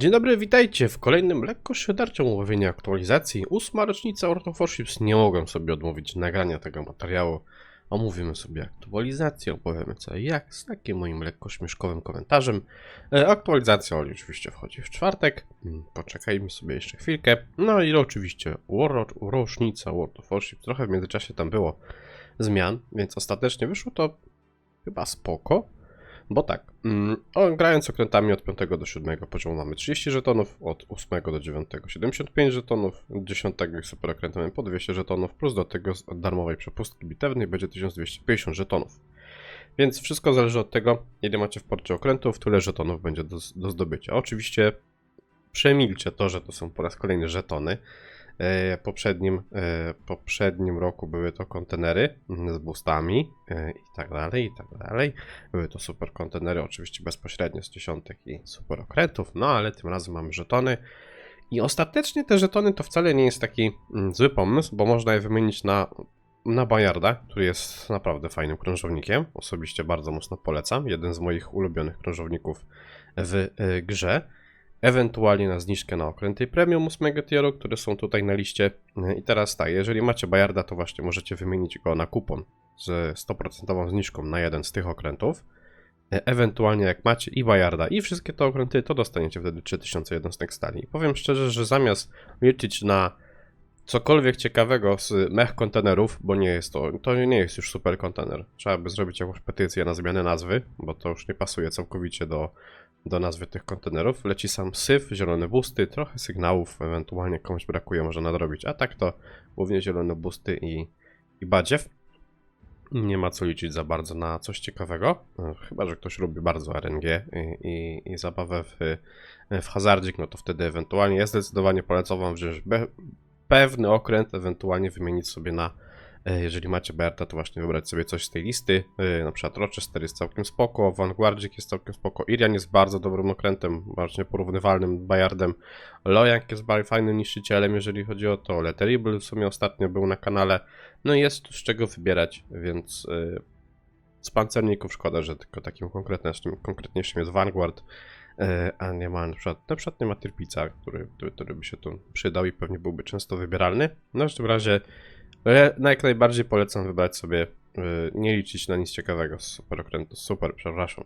Dzień dobry, witajcie w kolejnym lekko szyderczym omówieniu aktualizacji. Ósma rocznica World of Warships. Nie mogłem sobie odmówić nagrania tego materiału. Omówimy sobie aktualizację, opowiemy co jak, z takim moim lekko śmieszkowym komentarzem. E, Aktualizacja oczywiście wchodzi w czwartek. Mm, Poczekajmy sobie jeszcze chwilkę. No i oczywiście War- rocznica World of Warships. Trochę w międzyczasie tam było zmian, więc ostatecznie wyszło to chyba spoko. Bo tak, mm, o, grając okrętami od 5 do 7 poziomu mamy 30 żetonów, od 8 do 9 75 żetonów, od 10 i super okrętem po 200 żetonów, plus do tego z darmowej przepustki bitewnej będzie 1250 żetonów. Więc wszystko zależy od tego, ile macie w porcie okrętów, tyle żetonów będzie do, do zdobycia. Oczywiście przemilczę to, że to są po raz kolejny żetony. E, poprzednim, e, poprzednim roku były to kontenery mm, z boostami e, i tak dalej, i tak dalej. Były to super kontenery, oczywiście bezpośrednio z dziesiątek i super okrętów, no ale tym razem mamy żetony. I ostatecznie te żetony to wcale nie jest taki mm, zły pomysł, bo można je wymienić na, na Bajarda, który jest naprawdę fajnym krążownikiem. Osobiście bardzo mocno polecam. Jeden z moich ulubionych krążowników w grze. Ewentualnie na zniżkę na okręty premium 8 tieru, które są tutaj na liście. Y, I teraz tak, jeżeli macie Bajarda, to właśnie możecie wymienić go na kupon z 100% zniżką na jeden z tych okrętów. E, Ewentualnie jak macie i Bajarda i wszystkie te okręty, to dostaniecie wtedy 3000 jednostek stali. I powiem szczerze, że zamiast liczyć na cokolwiek ciekawego z mech kontenerów, bo nie jest to, to nie jest już super kontener. Trzeba by zrobić jakąś petycję na zmianę nazwy, bo to już nie pasuje całkowicie do, do nazwy tych kontenerów. Leci sam syf, zielone busty, trochę sygnałów, ewentualnie komuś brakuje, może nadrobić. A tak to głównie zielone busty i, i badziew. Nie ma co liczyć za bardzo na coś ciekawego, e, chyba że ktoś lubi bardzo RNG i, i, i zabawę w, w hazardzik, no to wtedy ewentualnie ja zdecydowanie polecam wam wziąć be, pewny okręt, ewentualnie wymienić sobie na, jeżeli macie Berta, to właśnie wybrać sobie coś z tej listy, e, na przykład Rochester jest całkiem spoko, Vanguardzik jest całkiem spoko, Irian jest bardzo dobrym okrętem, właśnie porównywalnym Bayardem, Lojank jest bardzo fajnym niszczycielem, jeżeli chodzi o to, Letterable w sumie ostatnio był na kanale, no jest tu z czego wybierać, więc e, z pancerników szkoda, że tylko takim konkretniejszym, konkretniejszym jest Vanguard, e, a nie ma na przykład, na przykład nie ma Tyrpica, który, który, który by się tu przydał i pewnie byłby często wybieralny. No w każdym razie e, na jak najbardziej polecam wybrać sobie, e, nie liczyć na nic ciekawego z super okrętu, super, przepraszam,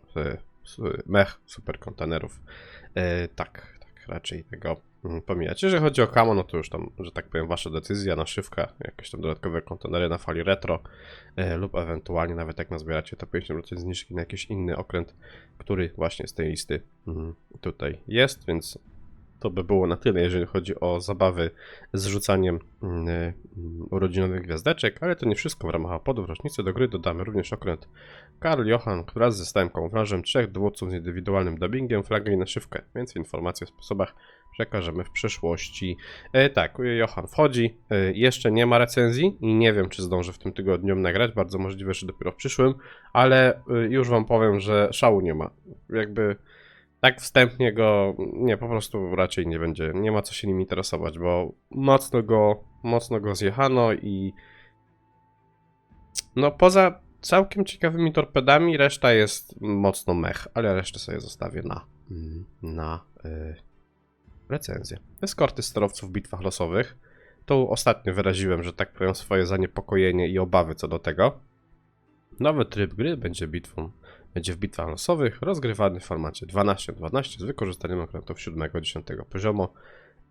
mech super kontenerów. E, tak, tak, raczej tego mm, pomijać. Jeżeli chodzi o Kamo, no to już tam, że tak powiem, wasza decyzja, naszywka, jakieś tam dodatkowe kontenery na fali retro e, lub ewentualnie nawet jak nazbieracie to 50% zniżki na jakiś inny okręt, który właśnie z tej listy mm, tutaj jest, więc to by było na tyle, jeżeli chodzi o zabawy z rzucaniem mm, mm, urodzinowych gwiazdeczek, ale to nie wszystko. W ramach apodów rocznicy do gry dodamy również okręt Karl Johan wraz ze stałym kamuflażem, trzech dowódców z indywidualnym dubbingiem, flagę i naszywkę. Więcej informacji o sposobach przekażemy w przyszłości. E, tak, Johan wchodzi, e, jeszcze nie ma recenzji i nie wiem, czy zdążę w tym tygodniu nagrać, bardzo możliwe, że dopiero w przyszłym, ale e, już wam powiem, że szału nie ma. Jakby tak wstępnie go, nie, po prostu raczej nie będzie, nie ma co się nim interesować, bo mocno go, mocno go zjechano i no poza całkiem ciekawymi torpedami reszta jest mocno mech, ale resztę sobie zostawię na, na y, recenzję. Eskorty sterowców w bitwach losowych. Tu ostatnio wyraziłem, że tak powiem, swoje zaniepokojenie i obawy co do tego. Nowy tryb gry będzie bitwą będzie w bitwach losowych, rozgrywany w formacie 12-12 z wykorzystaniem okrętów 7-10 poziomu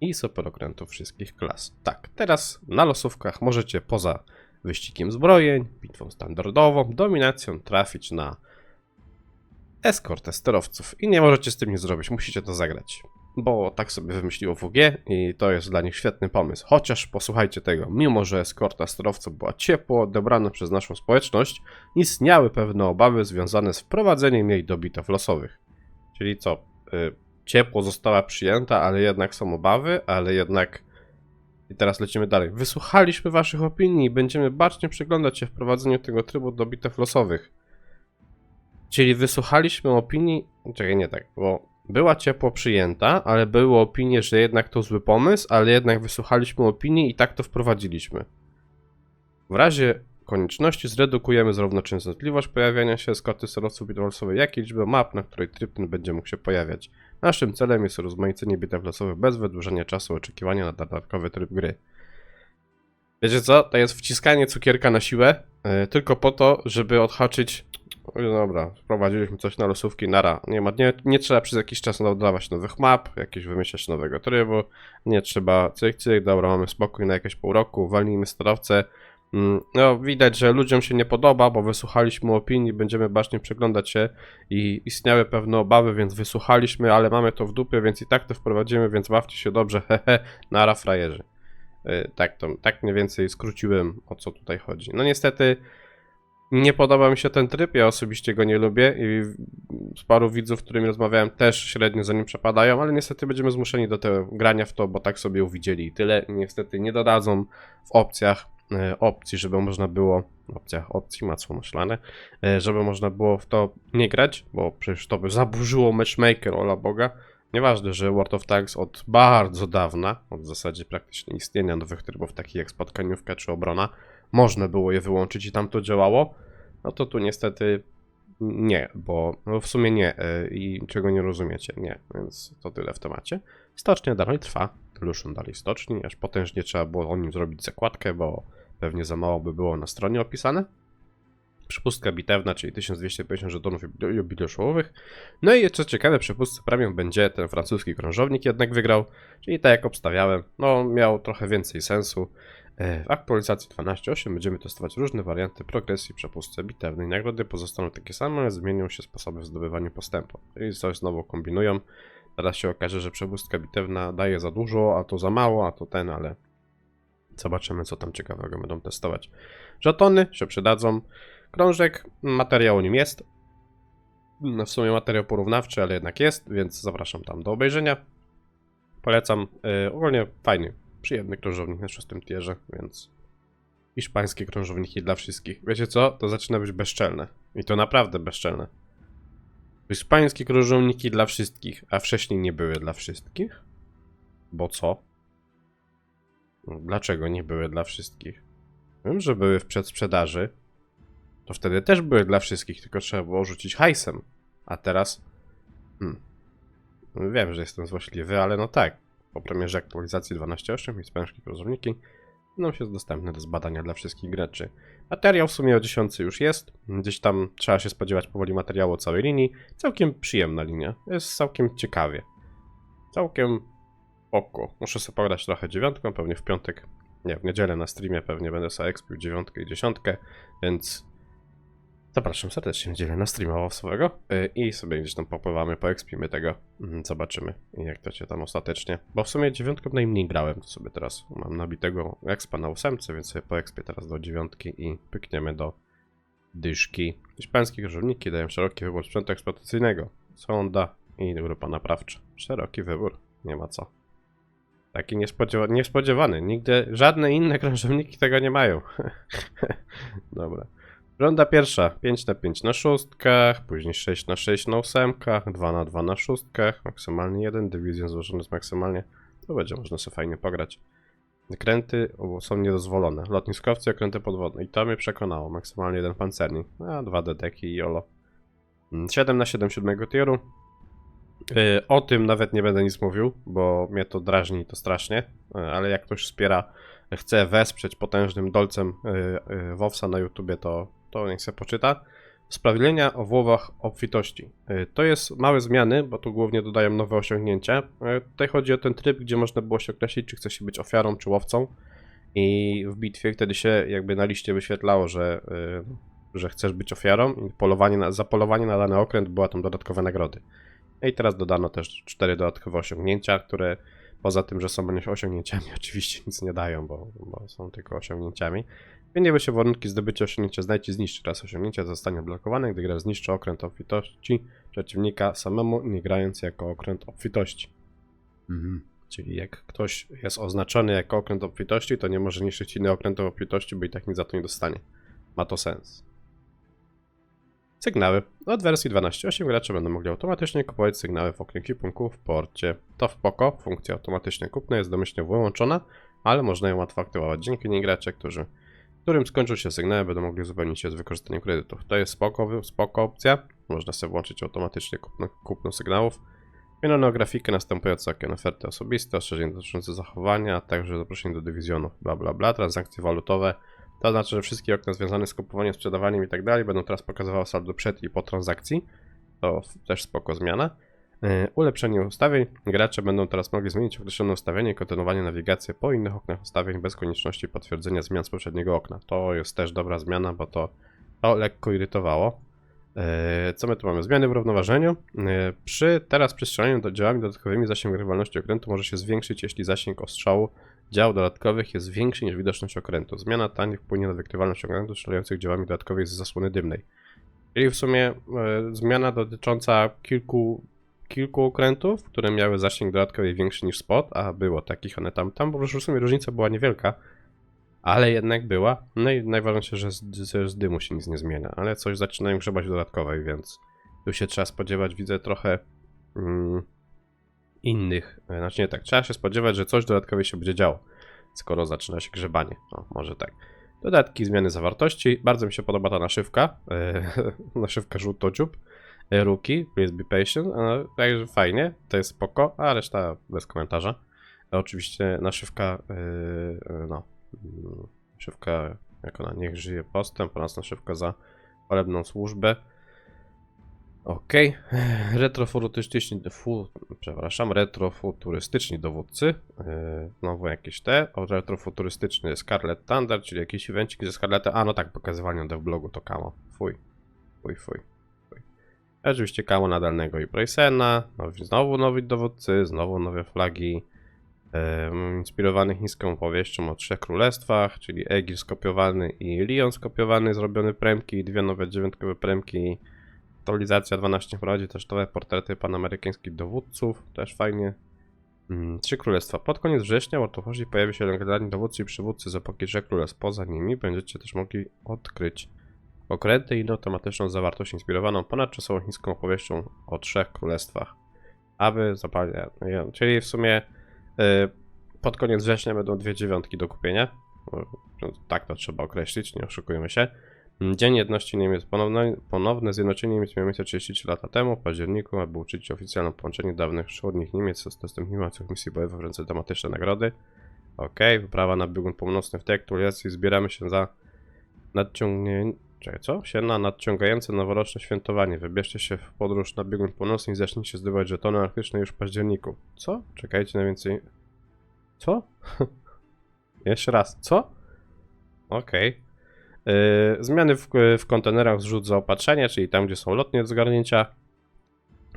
i super okrętów wszystkich klas. Tak, teraz na losówkach możecie poza wyścigiem zbrojeń, bitwą standardową, dominacją trafić na eskortę sterowców i nie możecie z tym nic zrobić, musicie to zagrać. Bo tak sobie wymyśliło WG i to jest dla nich świetny pomysł. Chociaż posłuchajcie tego, mimo że eskorta sterowców była ciepło odebrana przez naszą społeczność, istniały pewne obawy związane z wprowadzeniem jej do bitew losowych. Czyli co, y, ciepło została przyjęta, ale jednak są obawy, ale jednak... I teraz lecimy dalej. Wysłuchaliśmy waszych opinii i będziemy bacznie przyglądać się wprowadzeniu tego trybu do bitew losowych. Czyli wysłuchaliśmy opinii. Czekaj, nie tak, bo była ciepło przyjęta, ale były opinie, że jednak to zły pomysł, ale jednak wysłuchaliśmy opinii i tak to wprowadziliśmy. W razie konieczności zredukujemy zarówno częstotliwość pojawiania się skoty surowców bitwolsowych, jak i liczbę map, na której tryb ten będzie mógł się pojawiać. Naszym celem jest rozmaicenie bitew losowych bez wydłużania czasu oczekiwania na dodatkowy tryb gry. Wiecie co? To jest wciskanie cukierka na siłę, yy, tylko po to, żeby odhaczyć. Dobra, wprowadziliśmy coś na losówki, nara. Nie, ma, nie, nie trzeba przez jakiś czas dodawać nowych map, jakieś wymyślać nowego trybu. Nie trzeba cyk, cyk, dobra, mamy spokój na jakieś pół roku, walnijmy sterowce. Mm, No, widać, że ludziom się nie podoba, bo wysłuchaliśmy opinii, będziemy bacznie przyglądać się i istniały pewne obawy, więc wysłuchaliśmy, ale mamy to w dupie, więc i tak to wprowadzimy, więc bawcie się dobrze, hehe, nara frajerzy. Y, Tak, to, tak mniej więcej skróciłem, o co tutaj chodzi. No niestety nie podoba mi się ten tryb, ja osobiście go nie lubię i z paru widzów, z którymi rozmawiałem też średnio za nim przepadają, ale niestety będziemy zmuszeni do tego grania w to, bo tak sobie uwidzieli i tyle. Niestety nie dodadzą w opcjach e, opcji, żeby można było, opcjach opcji, masło maślane, e, żeby można było w to nie grać, bo przecież to by zaburzyło matchmaker, ola Boga. Nieważne, że World of Tanks od bardzo dawna, od w zasadzie praktycznie istnienia nowych trybów, takich jak spotkaniówka czy obrona, można było je wyłączyć i tam to działało, no to tu niestety nie, bo no w sumie nie y, i czego nie rozumiecie, nie, więc to tyle w temacie. Stocznia dalej trwa, Tyluszyn dalej stoczni, aż potężnie trzeba było o nim zrobić zakładkę, bo pewnie za mało by było na stronie opisane. Przepustka bitewna, czyli 1250 żetonów jubi- jubileuszowych. No i co ciekawe, przepustce premium będzie ten francuski krążownik jednak wygrał, czyli tak jak obstawiałem, no miał trochę więcej sensu. E, W aktualizacji 12.8 będziemy testować różne warianty progresji przepustce bitewnej. Nagrody pozostaną takie same, ale zmienią się sposoby w zdobywaniu postępu. Czyli coś znowu kombinują. Teraz się okaże, że przepustka bitewna daje za dużo, a to za mało, a to ten, ale zobaczymy co tam ciekawego będą testować. Żetony się przydadzą. Krążek, materiał o nim jest. W sumie materiał porównawczy, ale jednak jest, więc zapraszam tam do obejrzenia. Polecam. Yy, ogólnie fajny, przyjemny krążownik na szóstym tierze, więc hiszpańskie krążowniki dla wszystkich. Wiecie co? To zaczyna być bezczelne. I to naprawdę bezczelne. Hiszpańskie krążowniki dla wszystkich, a wcześniej nie były dla wszystkich? Bo co? Dlaczego nie były dla wszystkich? Wiem, że były w przedsprzedaży. To wtedy też były dla wszystkich, tylko trzeba było rzucić hajsem. A teraz... Hmm. Wiem, że jestem złośliwy, ale no tak. Po premierze aktualizacji 12.8 hiszpańskie krozowniki będą się dostępne do zbadania dla wszystkich graczy. Materiał w sumie o 10 już jest. Gdzieś tam trzeba się spodziewać powoli materiału o całej linii. Całkiem przyjemna linia. Jest całkiem ciekawie. Całkiem oko. Muszę sobie pograć trochę dziewiątką, pewnie w piątek. Nie, w niedzielę na streamie pewnie będę sobie expił dziewiątkę i dziesiątkę, więc zapraszam serdecznie niedzielę na streama łosowego yy, i sobie gdzieś tam popływamy, poekspimy tego, mm, zobaczymy jak to się tam ostatecznie, bo w sumie dziewiątką najmniej grałem, to sobie teraz mam nabitego expa na ósemce, więc sobie poekspię teraz do dziewiątki i pykniemy do dyszki. Hiszpańskie krzyżowniki dają szeroki wybór sprzętu eksploatacyjnego, sonda i grupa naprawcza. Szeroki wybór, nie ma co. Taki niespodziewa niespodziewany. Nigdy żadne inne krążowniki tego nie mają. Dobra. Runda pierwsza. 5 na 5 na szóstkach, później 6 na 6 na ósemkach, 2 na 2 na szóstkach, maksymalnie jeden dywizjon złożony z maksymalnie. To będzie można sobie fajnie pograć. Kręty są niedozwolone. Lotniskowcy, okręty podwodne. I to mnie przekonało. Maksymalnie jeden pancernik. A, dwa dedeki i jolo. Mm, 7 na 7 siódmego tieru. Yy, O tym nawet nie będę nic mówił, bo mnie to drażni i to strasznie, Yy, ale jak ktoś wspiera, chce wesprzeć potężnym dolcem yy, WoWsa na YouTubie, to, to niech sobie poczyta. Usprawiedliwienia o Wowach obfitości. Yy, To jest małe zmiany, bo tu głównie dodają nowe osiągnięcia. Yy, Tutaj chodzi o ten tryb, gdzie można było się określić, czy chce się być ofiarą, czy łowcą. I w bitwie wtedy się jakby na liście wyświetlało, że, yy, że chcesz być ofiarą i polowanie na, za polowanie na dany okręt była tam dodatkowe nagrody. I teraz dodano też cztery dodatkowe osiągnięcia, które poza tym, że są osiągnięciami, oczywiście nic nie dają, bo, bo są tylko osiągnięciami. Zmieniły się warunki zdobycia osiągnięcia. Znajdź i zniszczy raz osiągnięcia zostanie blokowane, gdy gra zniszczy okręt obfitości przeciwnika samemu, nie grając jako okręt obfitości. Mhm. Czyli jak ktoś jest oznaczony jako okręt obfitości, to nie może niszczyć innych okrętów obfitości, bo i tak nic za to nie dostanie. Ma to sens. Sygnały. Od wersji 12.8 gracze będą mogli automatycznie kupować sygnały w oknie ekwipunku w porcie. To w POKO funkcja automatycznie kupna jest domyślnie wyłączona, ale można ją łatwo aktywować. Dzięki niej gracze, którzy, którym skończą się sygnały, będą mogli uzupełnić się z wykorzystaniem kredytów. To jest spoko, spoko opcja. Można sobie włączyć automatycznie kupno, kupno sygnałów. Zmieniono grafikę następujące okien oferty osobiste, ostrzeżenia dotyczące zachowania, a także zaproszenie do dywizjonów, bla bla bla, transakcje walutowe. To znaczy, że wszystkie okna związane z kupowaniem, sprzedawaniem i tak dalej będą teraz pokazywały saldo przed i po transakcji. To też spoko zmiana. Yy, Ulepszenie ustawień. Gracze będą teraz mogli zmienić określone ustawienie i kontynuowanie nawigacji po innych oknach ustawień bez konieczności potwierdzenia zmian z poprzedniego okna. To jest też dobra zmiana, bo to, to lekko irytowało. Yy, Co my tu mamy? Zmiany w równoważeniu. Yy, Przy teraz przy strzelaniu do działami dodatkowymi zasięg rywalności okrętu może się zwiększyć, jeśli zasięg ostrzału dział dodatkowych jest większy niż widoczność okrętu. Zmiana ta nie wpłynie na wykrywalność okrętów strzelających działami dodatkowych z zasłony dymnej. Czyli w sumie e, zmiana dotycząca kilku, kilku okrętów, które miały zasięg dodatkowy większy niż spot, a było takich, one tam, tam po prostu w sumie różnica była niewielka, ale jednak była. No i najważniejsze, że z, z dymu się nic nie zmienia, ale coś zaczynają grzebać dodatkowej, więc tu się trzeba spodziewać, widzę trochę mm, innych, e, znaczy nie tak, trzeba się spodziewać, że coś dodatkowe się będzie działo, skoro zaczyna się grzebanie, o, może tak. Dodatki, zmiany zawartości, bardzo mi się podoba ta naszywka, e, naszywka żółtodziób, e, Rookie, please be patient, e, także fajnie, to jest spoko, a reszta bez komentarza. E, Oczywiście naszywka, e, no, naszywka, jak ona, niech żyje postęp oraz naszywka za chwalebną służbę. Okej, retrofuturystyczni, fu, przepraszam, retrofuturystyczni dowódcy, yy, znowu jakieś te, o retrofuturystyczny Scarlet Thunder, czyli jakiś evencik ze Scarleta, a no tak, pokazywanie w blogu to kamo, fuj, fuj, fuj. Oczywiście kamo nadalnego i Prysena, nowi, znowu nowi dowódcy, znowu nowe flagi, yy, inspirowany chińską opowieścią o trzech królestwach, czyli Egir skopiowany i Lyon skopiowany, zrobiony premki, dwie nowe dziewiątkowe premki, Aktualizacja 12 prowadzi też nowe portrety panamerykańskich dowódców, też fajnie. Mm, Trzy królestwa. Pod koniec września w Ortoforzji pojawi się legendarni dowódcy i przywódcy z epoki Trzech Królestw. Poza nimi będziecie też mogli odkryć okręty i inną tematyczną zawartość inspirowaną ponadczasową chińską opowieścią o Trzech Królestwach. Aby zapalić... Czyli w sumie y, pod koniec września będą dwie dziewiątki do kupienia. No, Tak to trzeba określić, nie oszukujmy się. Dzień Jedności Niemiec. Ponowne, ponowne zjednoczenie Niemiec miało miejsce 33 lata temu, w październiku, aby uczynić oficjalne połączenie dawnych wschodnich Niemiec z dostępnymi misji bojowych w ręce tematyczne nagrody. Ok, wyprawa na biegun północny w tej aktualizacji zbieramy się za nadciągnięcie. Czekaj, co? Się na nadciągające noworoczne świętowanie. Wybierzcie się w podróż na biegun północny i zacznijcie zdobywać żetony arktyczne już w październiku. Co? Czekajcie na więcej. Co? Jeszcze raz. Co? Okej. Yy, Zmiany w, w kontenerach zrzut zaopatrzenia, czyli tam, gdzie są lotnie zgarnięcia.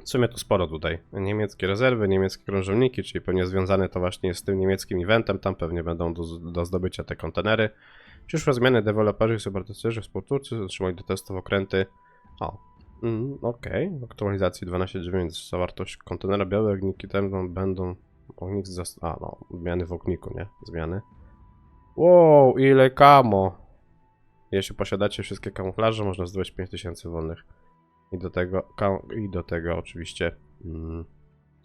W sumie tu sporo tutaj. Niemieckie rezerwy, niemieckie krążowniki, czyli pewnie związane to właśnie z tym niemieckim eventem. Tam pewnie będą do, do zdobycia te kontenery. Przyszłe zmiany deweloperzy i subartysterzy współtwórcy zatrzymali do testów okręty. O, mm, okej. W aktualizacji 12.9 zawartość kontenera białe ogniki będą, będą ognik zas... A, no, zmiany w ogniku, nie? Zmiany. Wow, ile kamo! Jeśli posiadacie wszystkie kamuflaże, można zdobyć 5000 wolnych. I do tego, i do tego oczywiście mm,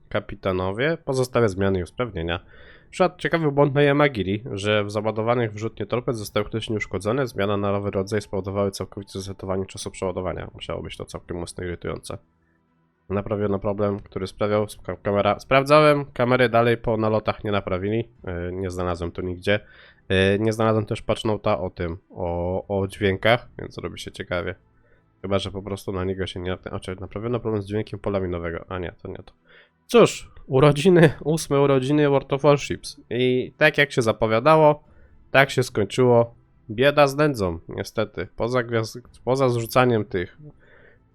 kapitanowie pozostałe zmiany i usprawnienia. Przykład ciekawy błąd na Yamagiri, że w załadowanych wrzutnie torped zostały praktycznie uszkodzone, zmiana na nowy rodzaj spowodowały całkowite zresetowanie czasu przeładowania. Musiało być to całkiem mocno irytujące. Naprawiono problem, który sprawiał ka- kamera. Sprawdzałem, kamery dalej po nalotach nie naprawili. Yy, nie znalazłem tu nigdzie. Yy, nie znalazłem też patchnota o tym, o, o dźwiękach, więc robi się ciekawie. Chyba, że po prostu na niego się nie... Znaczy, naprawiono problem z dźwiękiem pola minowego. A nie, to nie to. Cóż, urodziny, ósme urodziny World of Warships. I tak jak się zapowiadało, tak się skończyło. Bieda z nędzą, niestety. Poza, gwiazd... Poza zrzucaniem tych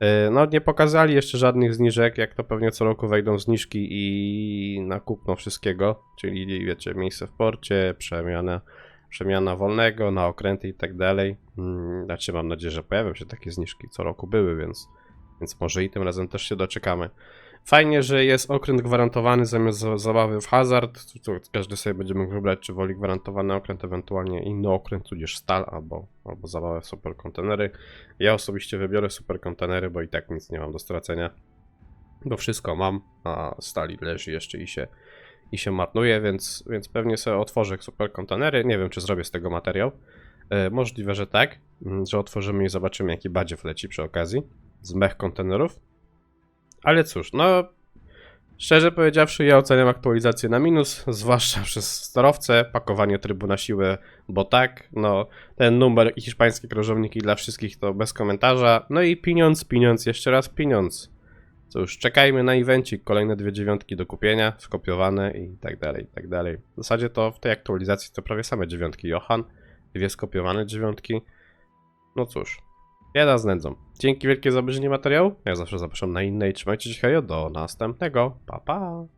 Yy, No, nie pokazali jeszcze żadnych zniżek, jak to pewnie co roku wejdą zniżki i na kupno wszystkiego, czyli wiecie, miejsce w porcie, przemiana, przemiana wolnego na okręty i tak dalej. Mm, Znaczy, mam nadzieję, że pojawią się takie zniżki, co roku były, więc, więc może i tym razem też się doczekamy. Fajnie, że jest okręt gwarantowany zamiast za- zabawy w hazard. Tu, każdy sobie będzie mógł wybrać, czy woli gwarantowany okręt, ewentualnie inny okręt, tudzież stal, albo, albo zabawę w superkontenery. Ja osobiście wybiorę superkontenery, bo i tak nic nie mam do stracenia. Bo wszystko mam, a stali leży jeszcze i się, i się marnuje, więc, więc pewnie sobie otworzę superkontenery. Nie wiem, czy zrobię z tego materiał. E, możliwe, że tak, mm, że otworzymy i zobaczymy, jaki badziew leci przy okazji z mech kontenerów. Ale cóż, no Szczerze powiedziawszy, ja oceniam aktualizację na minus, zwłaszcza przez sterowce, pakowanie trybu na siłę, bo tak, no, ten numer i hiszpańskie krążowniki dla wszystkich to bez komentarza, no i pieniądz, pieniądz, jeszcze raz pieniądz. Cóż, czekajmy na evencik, kolejne dwie dziewiątki do kupienia, skopiowane i tak dalej, i tak dalej. W zasadzie to w tej aktualizacji to prawie same dziewiątki Johan, dwie skopiowane dziewiątki. No cóż, bieda z nędzą. Dzięki wielkie za obejrzenie materiału. Jak zawsze zapraszam na inne i trzymajcie się hejo, do następnego. Pa pa!